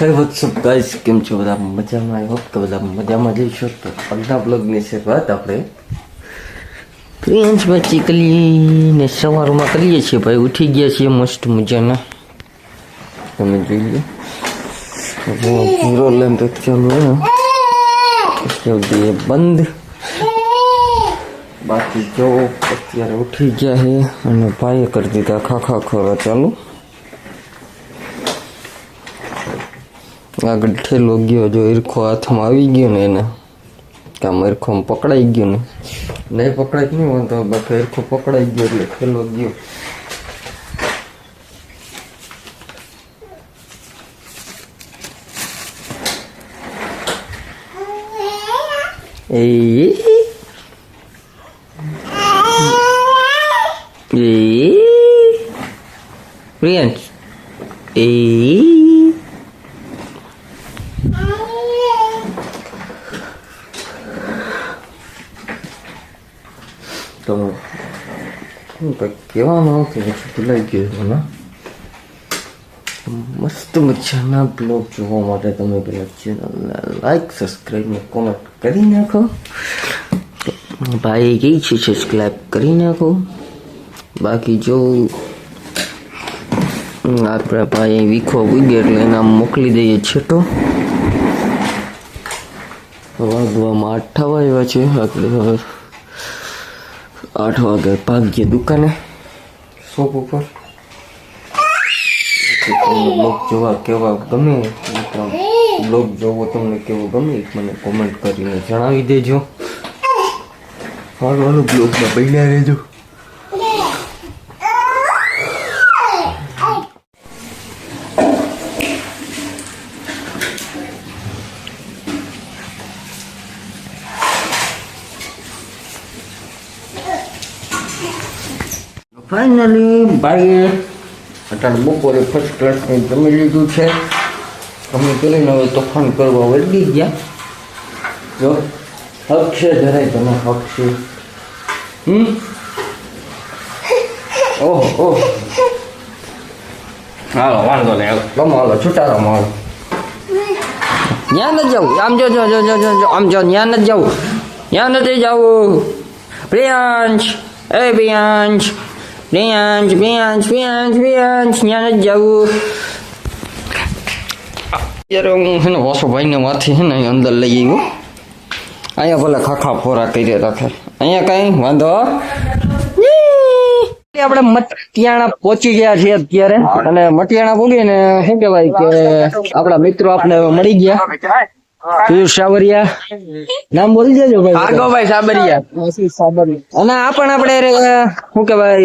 હે WhatsApp guys કેમ છો બધા મજામાં આઈ હોપ કે બધા મજામાં જઈ જઈશો તો અડધા છે વાત આપણે ફ્રેન્ડ્સ બચી કરીને સવારમાં કરીએ છીએ ભાઈ ઉઠી ગયા છીએ મસ્ત મજાના તમે જોઈ લો પૂરો લેમ્પ ચાલુ હોય ને સુધી બંધ બાકી જો અત્યારે ઉઠી ગયા છે અને ભાઈએ કરી દીધા ખાખા ખોરા ચાલુ. આગળ ઠેલો ગયો જો ઈરખો હાથમાં આવી ગયો ને એને કામ ઈરખોમાં પકડાઈ ગયો ને. નહીં પકડાય નહીં વાંધો બાકી ઈરખો પકડાઈ ગયો એટલે ઠેલો ગયો. એ એ પ્રિયંશ એ તો હું કંઈક કહેવાનું આવતું પછી ભૂલાઈ ગયું મને મસ્ત મજાના બ્લોગ જોવા માટે તમે પેલા ચેનલને લાઈક સબસ્ક્રાઈબ ને કોમેન્ટ કરી નાખો ભાઈ કઈ છે સબસ્ક્રાઈબ કરી નાખો બાકી જો આપણે ભાઈ વીખો ઉગે એટલે એના મોકલી દઈએ છેટો વાગવામાં આઠ થવા આવ્યા છે આપણે હવે આઠ વાગે ભાગીએ દુકાને. શોપ ઉપર. તમને બ્લોગ જોવા કેવા ગમે બ્લોગ જોવો તમને કેવો ગમે મને કોમેન્ટ કરીને જણાવી દેજો. હારું હાલો બ્લોગમાં બન્યા રહેજો. ભાઈએ અત્યારે બપોરે ફર્સ્ટ ક્લાસની જમી લીધું છે. અમે કરીને હવે તોફાન કરવા વળગી ગયા. જો, હક છે જરાય તમે હક છે. હમ? ઓહ ઓહ. હાલો, વાંધો નહીં રમો હાલો છૂટા રમો હાલો ત્યાં નથી જવું આમ જો જો જો જો જો આમ જો ત્યાં નથી જવું ત્યાં નથી જવું પ્રિયાંશ. એ પ્રિયાંશ. પ્રિયાંશ પ્રિયાંશ પ્રિયાંશ પ્રિયાંશ ત્યાં જવું અત્યારે હું છે ને વાસુભાઈને માથી છે ને અંદર લઈ આવ્યો અહીંયા ભલે ખાખા ફોરા કરી રાખે અહીંયા કઈ વાંધો આપણે મટિયાણા પહોંચી ગયા છીએ અત્યારે અને મટિયાણા પૂગીને શું કહેવાય કે આપણા મિત્રો આપણે મળી ગયા પિયુષ સાવરિયા નામ બોલી દેજો ભાઈ ભાર્ગવભાઈ સાબરિયા. અને આ પણ આપણે શું કહેવાય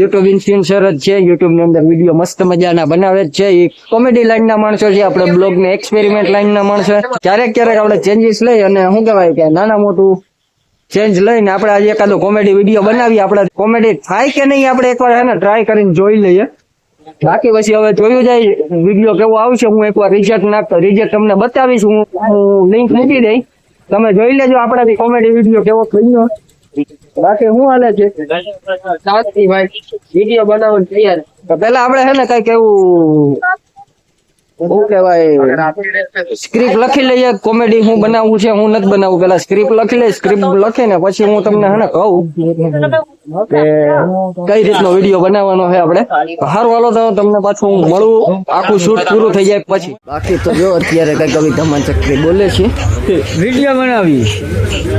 યુટ્યુબ ઇન્ફ્લુએન્સર જ છે યુટ્યુબની અંદર વીડિયો મસ્ત મજાના બનાવે જ છે. એ કોમેડી લાઈન ના માણસો છે આપણે બ્લોગ ને એક્સપેરિમેન્ટ લાઈન ના માણસો ક્યારેક ક્યારેક આપણે ચેન્જીસ લઈ અને શું કેવાય કે નાના મોટું ચેન્જ લઈને આપણે આજે એકાદો કોમેડી વીડિયો બનાવી. આપણે કોમેડી થાય કે નહીં આપણે એકવાર હે ટ્રાય કરીને જોઈ લઈએ. બાકી પછી હવે જોયું જાય વીડિયો કેવો આવશે, હું એકવાર રિઝલ્ટ નાખતો રિઝલ્ટ તમને બતાવીશ, હું હું લિંક મૂકી દઈ તમે જોઈ લેજો આપણાથી કોમેડી વીડિયો કેવો બન્યો. બાકી શું હાલે છે. ભાઈ વીડિયો બનાવવાનું તૈયાર. પેલા આપણે છે ને કંઈક એવું શું કહેવાય. સ્ક્રિપ્ટ લખી લઈએ કોમેડી હું બનાવવું છે હું નથી બનાવવું પેલા સ્ક્રિપ્ટ લખી લઈ સ્ક્રિપ્ટ લખીને પછી હું તમને હે ને કહું. કે કઈ રીતનો વીડિયો બનાવવાનો છે આપણે. હારું હાલો તો તમને પાછું હું મળું. આખું શૂટ પૂરું થઈ જાય પછી. બાકી તો જો અત્યારે કઈ ધમા ચક્રી બોલે છે. વીડિયો બનાવી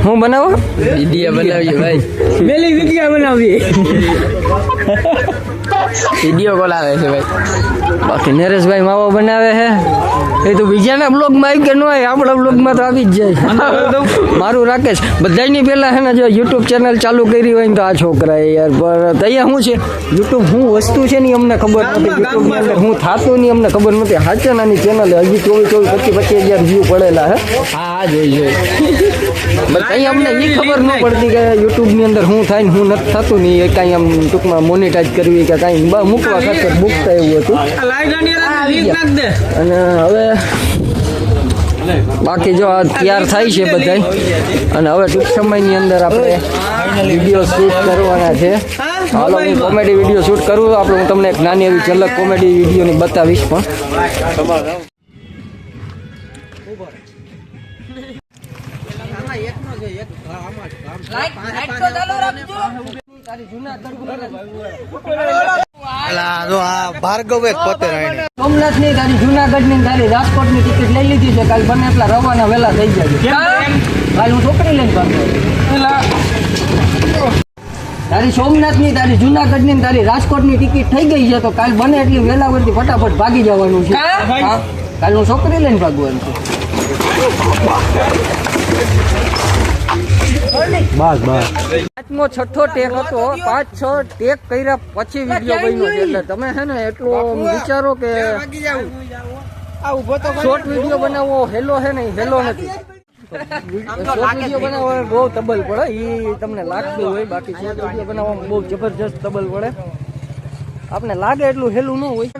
હું બનાવો? વીડિયો બનાવીએ ભાઈ. મેલી વીડિયો બનાવીએ. વીડિયો કોલ આવે છે ભાઈ. બાકી નરેશભાઈ માવો બનાવે. છે એ તો બીજાના બ્લોગમાં આવી કે ન હોય આપણા બ્લોગમાં તો આવી જ જાય. મારું રાકેશ બધાની પહેલાં હે ને જો યુટ્યુબ ચેનલ ચાલુ કરી હોય ને તો આ છોકરા યાર પણ તૈયાર શું છે? યુટ્યુબ શું વસ્તુ છે ને અમને ખબર નથી યુટ્યુબની અંદર હું થતું નહીં અમને ખબર નથી. હાચે નાની ચેનલ હજી ચોવીસ ચોવીસ પચીસ પચીસ હજાર વ્યૂ પડેલા હે. હા હા જોઈ જોઈ. બસ કઈ અમને એ ખબર ન પડતી કે યુટ્યુબની અંદર શું થાય ને શું નથી થતું નહીં એ કાંઈ આમ ટૂંકમાં મોનિટાઈઝ કરવી કે કાંઈ બ- મૂકવા ખાતર મૂકતા એવું હતું. અને હવે બાકી જો આ તૈયાર થાય છે બધાય. અને હવે ટૂંક સમયની અંદર આપણે વીડિયો શૂટ કરવાના છે. હાલો હું કોમેડી વીડિયો શૂટ કરું. આપણે હું તમને એક નાની એવી ઝલક કોમેડી વિડીયોની બતાવીશ પણ. તારી જુનાગઢ તો ચાલુ આ ભાર્ગવ પોતે સોમનાથની તારી જુનાગઢની તારી રાજકોટની ટિકિટ લઈ લીધી છે. કાલ બને એટલા રવાના વેલા થઈ જાય કાલ? હું છોકરી લઈને ભાગતો તારી સોમનાથની તારી જુનાગઢની તારી રાજકોટની ટિકિટ થઈ ગઈ છે તો કાલ બને એટલી વેલા વરથી ફટાફટ ભાગી જવાનું છે. કાલ હું છોકરી લઈને ભાગવાનું છે. બસ બસ. પાંચમો છઠ્ઠો ટેક હતો. પાંચ છ ટેક કર્યા પછી વીડિયો બન્યો. છે એટલે તમે છે ને એટલો વિચારો કે શોર્ટ વીડિયો બનાવવો હેલો છે ને હેલો નથી. વીડિયો બનાવવો બહુ તબલ પડે. એ તમને લાગતું હોય બાકી શોર્ટ વીડિયો બનાવવામાં બહુ જબરજસ્ત તબલ પડે. આપણે લાગે એટલું હેલું ન હોય.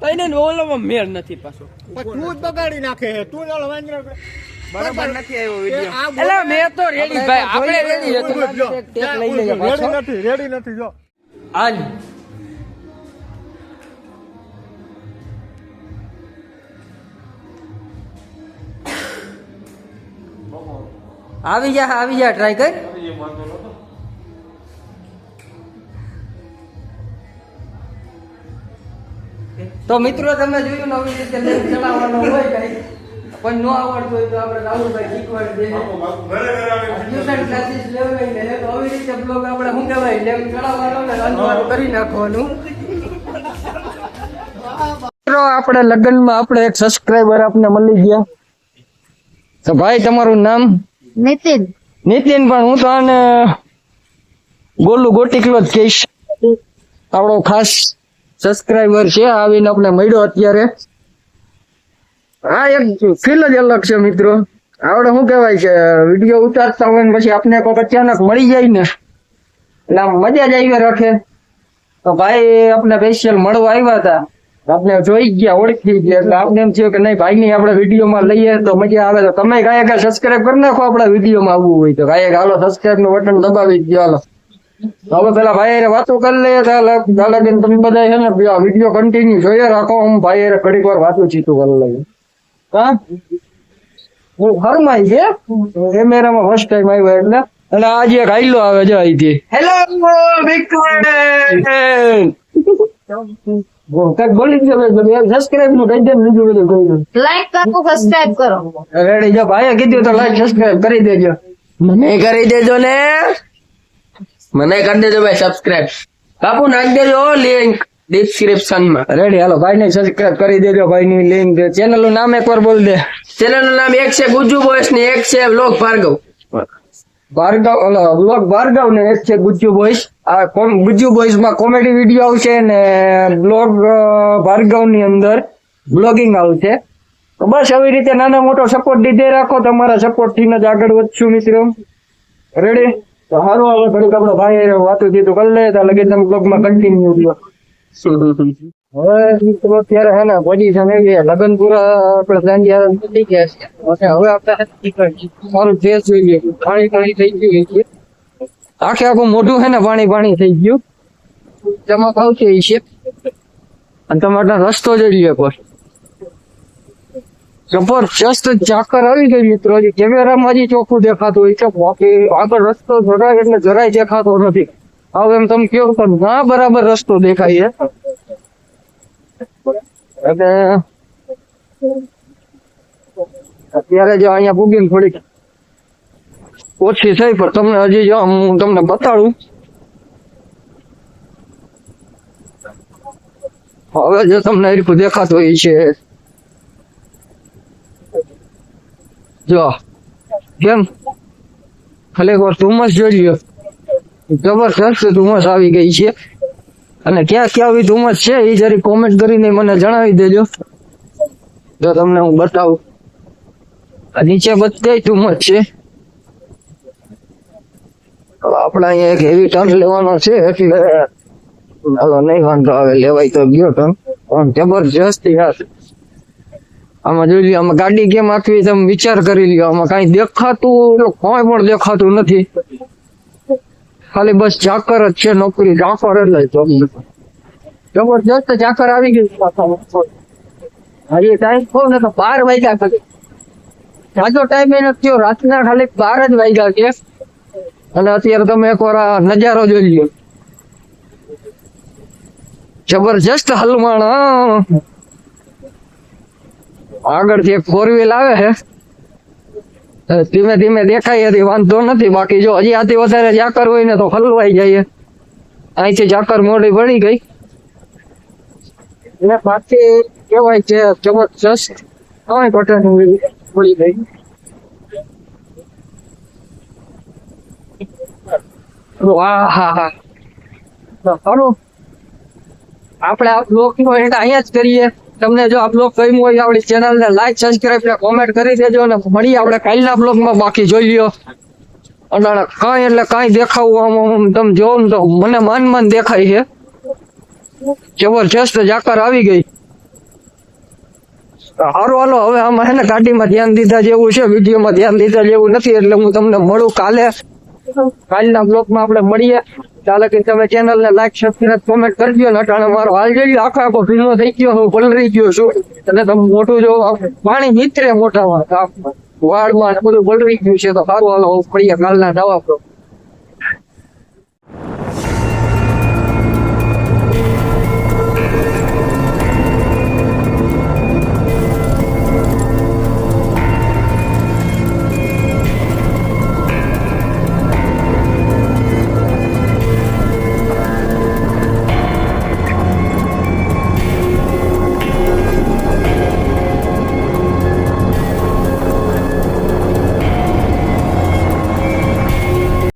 તઈને ઓલામાં મેળ નથી પાછો. તું જ બગાડી નાખે તું જ ઓલો વાંદરો બરાબર નથી આવ્યો વિડિયો એટલે મેં તો રેડી ભાઈ આપણે રેડી હતો ટેક લઈ લેજો રેડી નથી રેડી નથી જો. આજ. આવી જા આવી જા ટ્રાય કર. તો મિત્રો તમે જોયું ને આવી રીતે ચલાવવાનું ચલાવવાનો હોય કઈ? પણ નો આવડતું હોય તો આપણે રાહુલભાઈ શીખવાડી દે ટ્યુશન ક્લાસીસ લેવાય ને તો આવી રીતે બ્લોગ આપણે શું કહેવાય? લેપ ચલાવવાનો ને રનવાનું કરી નાખવાનું. મિત્રો આપણે લગ્નમાં આપણે એક સબસ્ક્રાઇબર આપને મળી ગયા. તો ભાઈ તમારું નામ? નીતિન. નીતિન પણ હું તો આને ગોલું ગોટીકલો જ કહીશ. આપણો ખાસ સબસ્ક્રાઇબર છે આવીને આપણે મળ્યો અત્યારે. હા, એક ફીલ જ અલગ છે મિત્રો. આપડે શું કહેવાય છે વીડિયો ઉતારતા હોય ને પછી આપને કોઈક અચાનક મળી જાય ને, એટલે આમ મજા જ આવી રાખે. તો ભાઈ આપણે સ્પેશિયલ મળવા આવ્યા હતા. આપણે જોઈ ગયા, ઓળખી ગયા, એટલે આપણે એમ થયું કે નહીં, ભાઈ ની આપણે વિડીયોમાં લઈએ તો મજા આવે. તો તમે કાંઈ કાંઈ સબસ્ક્રાઈબ કરી નાખો આપણા વિડીયોમાં આવવું હોય તો. કાંઈ હાલો સબસ્ક્રાઈબનું બટન દબાવી દો, હાલો. હવે પેલા ભાઈ વાતો કરી લઈએ તાલે તમે બધા છે ને વીડિયો કન્ટિન્યુ જોઈએ રાખો. હું ભાઈ ઘડીક વાર વાતો ચીતું કરી લઈએ. હા? હું હરમાઈ છે? કેમેરામાં ફર્સ્ટ ટાઈમ આવ્યો એટલે. અને આજે એક આઈલો આવે છે અહીંથી. હેલો બિગ બોલી જ સબસ્ક્રાઇબનું કહી દે બીજું બધું કહી દઉં લાઈક કરો સબસ્ક્રાઇબ કરો. રેડી જો ભાઈએ કીધું તો લાઈક સબસ્ક્રાઇબ કરી દેજો. મને કરી દેજો ને? મને કરી દેજો ભાઈ સબસ્ક્રાઇબ બાપુ નાખી દેજો લિંક ડિસ્ક્રિપ્શનમાં રેડી હાલો ભાઈ ને સબસ્ક્રાઇબ કરી દેજો ભાઈ ની લિંક ચેનલનું નામ એકવાર બોલ દે. ચેનલનું નામ એક છે ગુજ્જુ બોયસ ને એક છે લોક ભાર્ગવ. ભાર્ગવ ઓલો બ્લોગ ભાર્ગવ ને એક છે ગુજ્જુ બોયસ આ કોમ ગુજ્જુ બોયસમાં કોમેડી વીડિયો આવશે ને બ્લોગ ભાર્ગવની અંદર બ્લોગિંગ આવશે. તો બસ આવી રીતે નાનો મોટો સપોર્ટ દીધે રાખો તમારા સપોર્ટથી જ આગળ વધશું મિત્રો. રેડી તો સારું હવે ઘડીક આપણો ભાઈ વાતો દીધું કરી લે તો લગી તમે બ્લોગમાં કન્ટિન્યુ હવે મિત્રો અત્યારે હે ને પોઝિશન એવી પૂરા આપણે હવે આપણે મારું થઈ ગયું આખે આખું મોઢું છે ને પાણી પાણી થઈ ગયું. તેમાં આવશે છે અને તમારે રસ્તો જોઈ લે પછી જબરજસ્ત ચાકર આવી ગઈ મિત્રો. કેમેરામાં હજી ચોખ્ખું દેખાતું હોય છે. બાકી આગળ રસ્તો જરાય એટલે જરાય દેખાતો નથી. હવે એમ તમે કયો તો ના બરાબર રસ્તો દેખાય એટલે અત્યારે જો અહીંયા પૂગીને થોડીક ઓછી થઈ, પણ તમને હજી જો હું તમને બતાડું. હવે જો તમને હરખું દેખાતું હોય છે. જો કેમ ખાલી એક વાર ધુમ્મસ જોઈ લ્યો. જબરદસ્ત ધુમ્મસ આવી ગઈ છે? અને ક્યાં ક્યાં આવી ધુમ્મસ છે? એ જરી કોમેન્ટ કરીને મને જણાવી દેજો. જો તમને હું બતાવું. નીચે બધે ધુમ્મસ છે. આપણે અહીંયા એક હેવી ટર્ન લેવાનો છે, એટલે હાલો નહીં વાંધો આવે, લેવાય તો ગયો ટર્ન પણ જબરજસ્ત યાર. આમાં જોઈ લ્યો, આમાં ગાડી કેમ આખવી તમે વિચાર કરી લ્યો, આમાં કઈ દેખાતું કોઈ પણ દેખાતું નથી. ખાલી બસ જાકર જ છે નોકરી ઝાકર એટલે જબરજસ્ત જાકર આવી ગયું હજી ટાઈમ કહું ને તો બાર વાગ્યા ખાલી. સાચો ટાઈમ એ નથી રાતના ખાલી બાર જ વાગ્યા છે. અને અત્યારે તમે એકવાર આ નજારો જોઈ લ્યો. જબરજસ્ત હલવાણ. આગળ એક ફોર વ્હીલ આવે અ, ધીમે ધીમે દેખાય હતી વાંધો નથી. બાકી જો હજી આથી વધારે જાકર હોય ને તો હલવાઈ જાય. અહીંથી જાકર મોડી પડી ગઈ. અને બાકી કેવાય છે જબરજસ્ત કાંઈ કોટન પડી ગઈ. વાહ હા હા. સારું આપણે આ બ્લોક નો એન્ડ અહીંયા જ કરીએ. તમને જો આ બ્લોગ હોય આપણી ચેનલ ને લાઈક સબસ્ક્રાઇબ ને કોમેન્ટ કરી દેજો અને મળી આપણે કાલના બ્લોગમાં. બાકી જોઈ લ્યો. અને કાંઈ એટલે કાંઈ દેખાવું તમે જોવો તો મને માન માન દેખાય છે. જબરજસ્ત જાકર આવી ગઈ. સારું હાલો, હવે આમાં છે ને ગાડીમાં ધ્યાન દીધા જેવું છે, વિડીયોમાં ધ્યાન દીધા જેવું નથી, એટલે હું તમને મળું કાલે. કાલના બ્લોગમાં આપણે મળીએ. ચાલે તમે ચેનલ ને લાઈક સબસ્ક્રાઈબ કોમેન્ટ કરજો ને અટાણે મારો લો, આખો આખો ભીનો થઈ ગયો હું પલરી ગયો છું. એટલે તમે મોટું જો પાણી નીતરે મોટામાં. વાળમાં બધું પલરી ગયું છે. તો સારું હાલો મળીએ કાલના દવા